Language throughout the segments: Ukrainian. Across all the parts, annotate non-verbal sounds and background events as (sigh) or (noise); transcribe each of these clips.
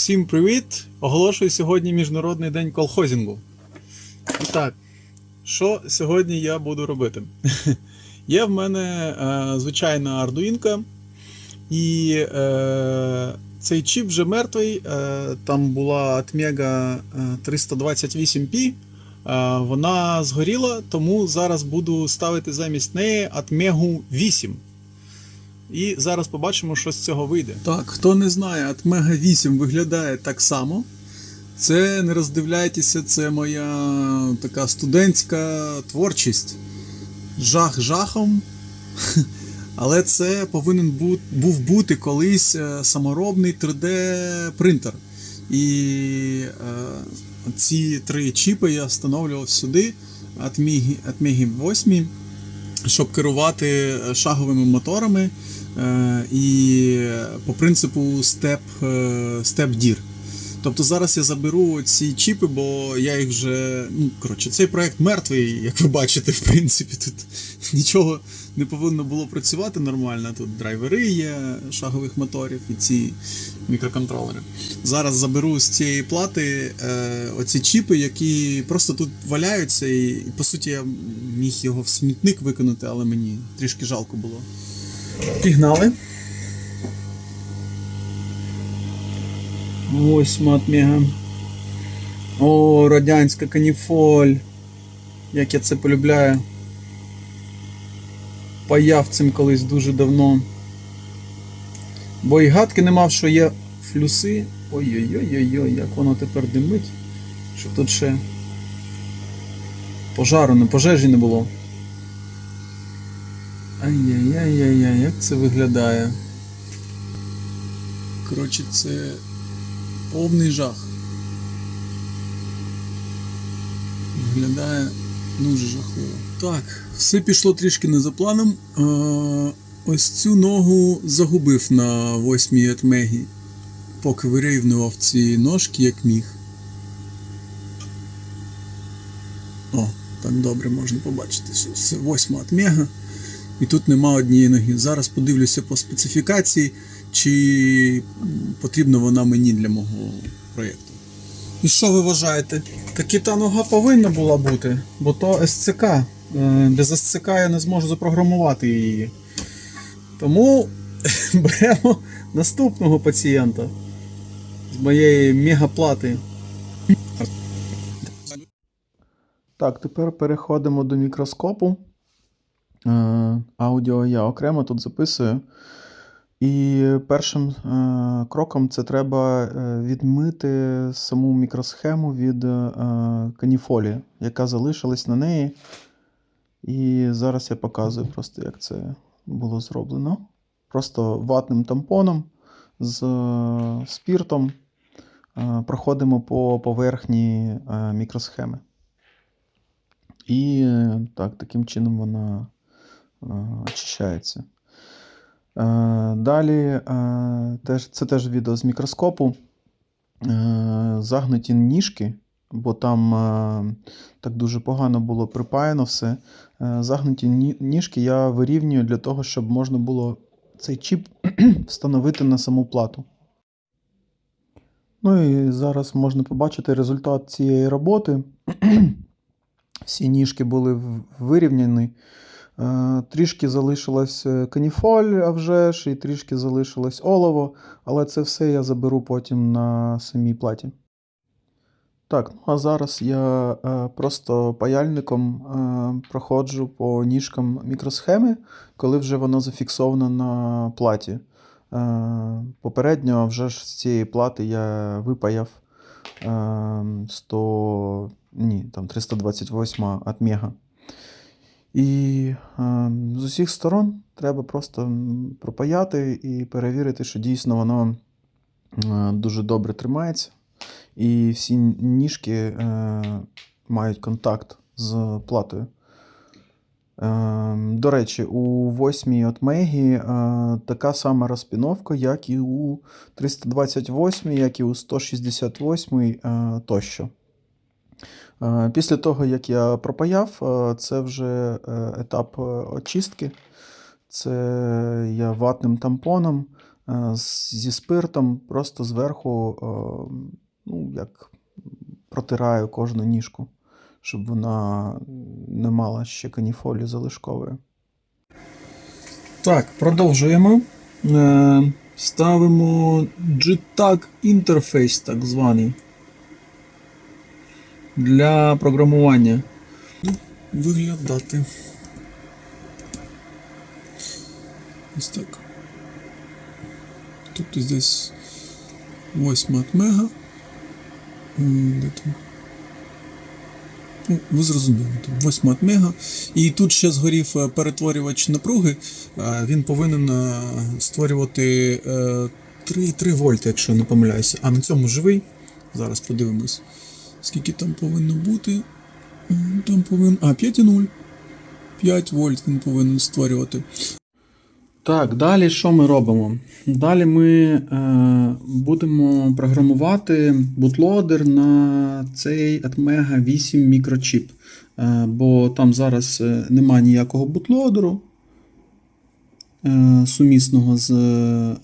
Всім привіт! Оголошую сьогодні Міжнародний день колхозінгу. І так, що сьогодні я буду робити? (laughs) Є в мене е, звичайна ардуїнка, і е, цей чіп вже мертвий. Е, там була Atmega 328P. Е, вона згоріла, тому зараз буду ставити замість неї Atmega 8. І зараз побачимо, що з цього вийде. Так, хто не знає, Atmega 8 виглядає так само. Це не роздивляйтеся, це моя така студентська творчість. Жах жахом. (laughs) Але це повинен був бути колись е, саморобний 3D принтер. І е, ці три чіпи я встановлював сюди Atmega 8, щоб керувати шаговими моторами. Е, і по принципу Step, е, Step Dir. Тобто зараз я заберу ці чіпи, бо я їх вже. Ну, коротше, цей проект мертвий, як ви бачите, в принципі, тут (laughs) нічого не повинно було працювати нормально. Тут драйвери є шагових моторів і ці мікроконтролери. Зараз заберу з цієї плати е, оці чіпи, які просто тут валяються, і, і по суті я міг його в смітник викинути, але мені трішки жалко було. Пігнали. Ось матмега. О, радянська каніфоль. Як я це полюбляю. Паяв цим колись дуже давно. Бо і гадки не мав, що є флюси. Ой-ой-ой-ой, як воно тепер димить. Щоб тут ще пожару, не пожежі не було. Ай-яй-яй-яй-яй, як це виглядає? Коротше, це повний жах. Виглядає дуже жахливо. Так, все пішло трішки не за планом. Е, ось цю ногу загубив на восьмій атмегі, поки вирівнював ці ножки як міг. О, так добре можна побачити, це восьма атмега. І тут нема однієї ноги. Зараз подивлюся по специфікації, чи потрібна вона мені для мого проєкту. І що ви вважаєте? Таки та нога повинна була бути, бо то СЦК. Е, Без СЦК я не зможу запрограмувати її. Тому (laughs) беремо наступного пацієнта з моєї мегаплати. Так, тепер переходимо до мікроскопу. Е, Аудіо я окремо тут записую. І першим е, кроком це треба е, відмити саму мікросхему від каніфолі, яка залишилась на неї. І зараз я показую просто, як це було зроблено. Просто ватним тампоном з спіртом проходимо по поверхні мікросхеми. І так, таким чином вона очищається. Е, Далі е, це теж відео з мікроскопу. Е, Загнуті ніжки, бо там так дуже погано було припаяно все. Загнуті ніжки я вирівнюю для того, щоб можна було цей чіп (clears throat) встановити на саму плату. Ну і зараз можна побачити результат цієї роботи. (clears throat) Всі ніжки були вирівняні. Е, Трішки залишилась е, каніфоль, а вже ж, і трішки залишилось олово, але це все я заберу потім на самій платі. Так, ну а зараз я е, просто паяльником проходжу по ніжкам мікросхеми, коли вже воно зафіксовано на платі. Попередньо вже ж з цієї плати я випаяв е, 100, ні, там 328 атмега. І е, з усіх сторон треба просто пропаяти і перевірити, що дійсно воно е, дуже добре тримається. І всі ніжки е, мають контакт з платою. Е, до речі, у 8 от Мегі е, така сама розпіновка, як і у 328, як і у 168 е, тощо. Е, Після того, як я пропаяв, е, це вже е, етап очистки. Це я ватним тампоном зі спиртом, просто зверху, ну, як протираю кожну ніжку, щоб вона не мала ще каніфолі залишкової. Так, продовжуємо. Ставимо JTAG інтерфейс, так званий. Для програмування. Виглядати. Ось так. Тут десь 8 мега. Де там? Ну, ви зрозуміли, там 8 мега. І тут ще згорів е, перетворювач напруги. Е, Він повинен е, створювати е, 3, 3 вольти, якщо не помиляюся. А на цьому живий. Зараз подивимось. Скільки там повинно бути. Там повинен. А, 5,0. 5 вольт він повинен створювати. Так, далі що ми робимо? Далі ми е, будемо програмувати бутлодер на цей Atmega 8 мікрочіп. Е, бо там зараз е, немає ніякого бутлодеру е, сумісного з е,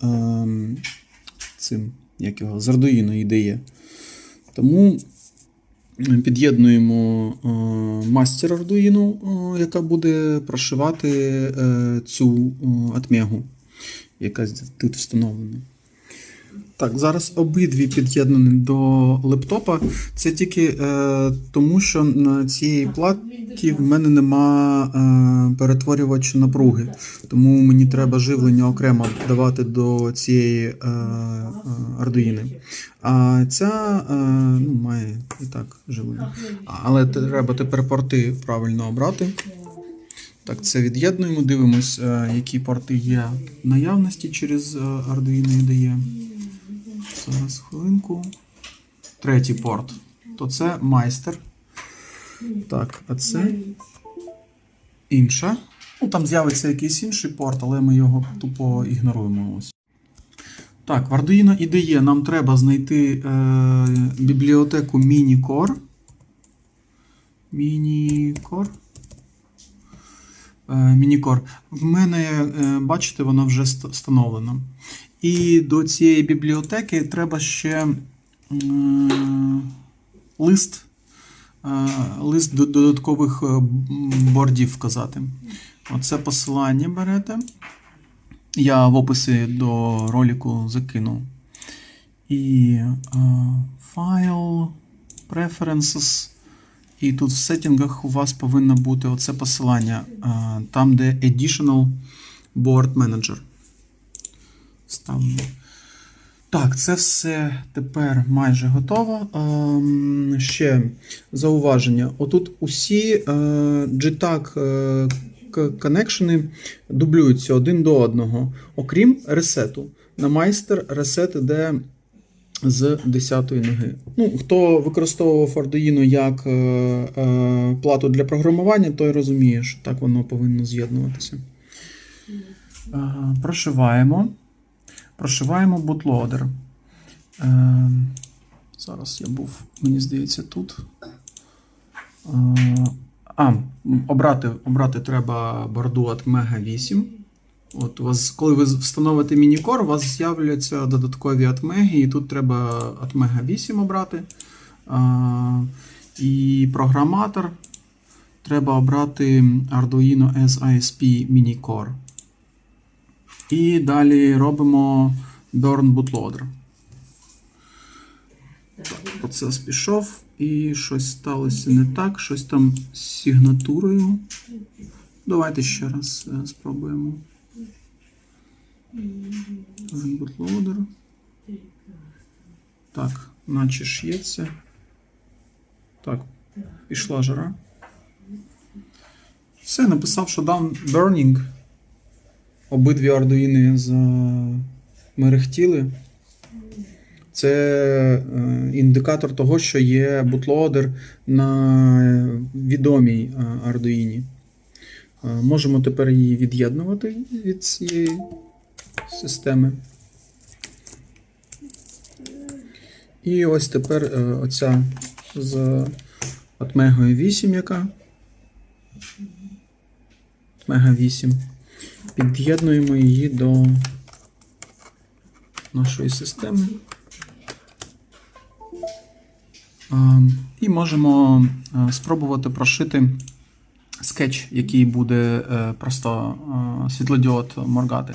цим, як його, з Arduino IDE. Тому під'єднуємо е, мастер Arduino, е, яка буде прошивати е, цю атмегу, яка тут встановлена. Так, зараз обидві під'єднані до лептопа. Це тільки е, тому, що на цій платі в мене нема е, перетворювача напруги. Тому мені треба живлення окремо давати до цієї е, е, Arduino. А ця е, ну, має і так живлення. Але треба тепер порти правильно обрати. Так, це від'єднуємо, дивимось, е, які порти є наявності через е, Arduino IDE. Зараз хвилинку. Третій порт. То це майстер. Так, а це інша. Ну, там з'явиться якийсь інший порт, але ми його тупо ігноруємо. Ось. Так, в Arduino IDE нам треба знайти е, бібліотеку MiniCore. MiniCore. Е, MiniCore. В мене, е, бачите, вона вже ст- встановлена. І до цієї бібліотеки треба ще лист, е, лист до- додаткових е, бордів вказати. Оце посилання берете. Я в описі до ролику закину. І е, файл, preferences. І тут в сеттінгах у вас повинно бути оце посилання, там, де Additional Board Manager. Ставимо. Так, це все тепер майже готово. Ем, ще зауваження. Отут усі е, JTAG е, коннекшени дублюються один до одного, окрім ресету. На майстер ресет іде з 10-ї ноги. Ну, хто використовував Arduino як е, е, плату для програмування, той розуміє, що так воно повинно з'єднуватися. Е, прошиваємо. Прошиваємо бутлодер. Е, зараз я був, мені здається, тут. Е, а, обрати, обрати треба борду від Mega 8. От у вас, коли ви встановите мінікор, у вас з'являться додаткові атмеги, і тут треба Atmega 8 обрати. А, і програматор треба обрати Arduino SISP Minicore. І далі робимо Burn Bootloader. Так, процес пішов, і щось сталося не так, щось там з сигнатурою. Давайте ще раз е, спробуємо. Burn Bootloader. Так, наче ш'ється. Так, пішла жара. Все, написав, що down burning. Обидві ардуїни замерехтіли. Це е, індикатор того, що є бутлодер на відомій е, ардуїні. Е, Можемо тепер її від'єднувати від цієї системи. І ось тепер е, оця з Atmega 8, яка. Atmega 8. Під'єднуємо її до нашої системи. І можемо е, спробувати прошити скетч, який буде е, просто е, світлодіод моргати.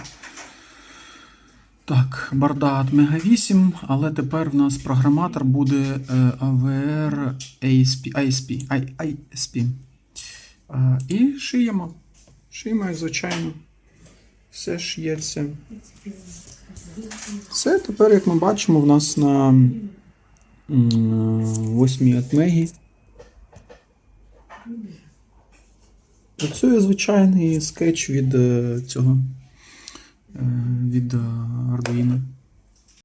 Так, Бардат Мега 8, але тепер в нас програматор буде AVR ASP. ISP, ISP. І шиємо. Шиємо, звичайно. Все шиється. Все, тепер, як ми бачимо, в нас на 8 атмегі. Працює звичайний скетч від е, цього е, від е, Arduino.